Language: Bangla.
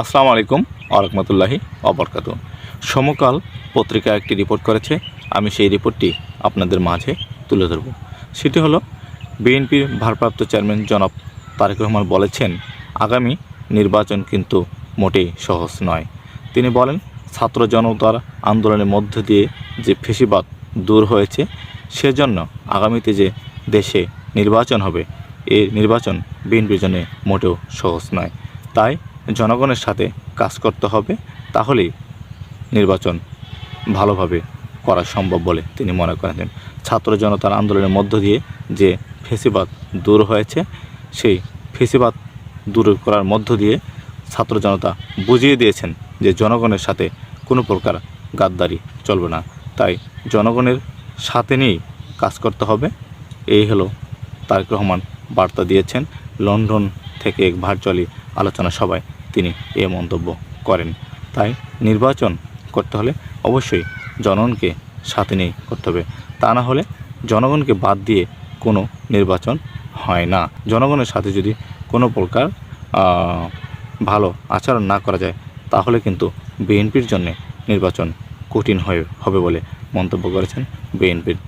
আসসালামু আলাইকুম আরহামতুল্লাহি অবরকাত সমকাল পত্রিকা একটি রিপোর্ট করেছে, আমি সেই রিপোর্টটি আপনাদের মাঝে তুলে ধরব। সেটি হলো বিএনপির ভারপ্রাপ্ত চেয়ারম্যান জনাব তারেক রহমান বলেছেন, আগামী নির্বাচন কিন্তু মোটেই সহজ নয়। তিনি বলেন, ছাত্র জনতার আন্দোলনের মধ্য দিয়ে যে ফেসিবাদ দূর হয়েছে, সেজন্য আগামীতে যে দেশে নির্বাচন হবে এই নির্বাচন বিএনপির জন্য মোটেও সহজ নয়। তাই জনগণের সাথে কাজ করতে হবে, তাহলেই নির্বাচন ভালোভাবে করা সম্ভব বলে তিনি মনে করেন। ছাত্র জনতার আন্দোলনের মধ্য দিয়ে যে ফেসিবাদ দূর হয়েছে, সেই ফেসিবাদ দূর করার মধ্য দিয়ে ছাত্র জনতা বুঝিয়ে দিয়েছেন যে জনগণের সাথে কোনো প্রকার গাদ্দারি চলবে না। তাই জনগণের সাথে নিয়েই কাজ করতে হবে। এই হলো তারেক রহমান বার্তা দিয়েছেন। লন্ডন থেকে এক ভার্চুয়ালি আলোচনা সভায় তিনি এ মন্তব্য করেন। তাই নির্বাচন করতে হলে অবশ্যই জনগণকে সাথে নিয়ে করতে হবে। তা না হলে জনগণকে বাদ দিয়ে কোনো নির্বাচন হয় না। জনগণের সাথে যদি কোনো প্রকার ভালো আচরণ না করা যায়, তাহলে কিন্তু বিএনপির জন্যে নির্বাচন কঠিন হয়ে, হবে বলে মন্তব্য করেছেন বিএনপির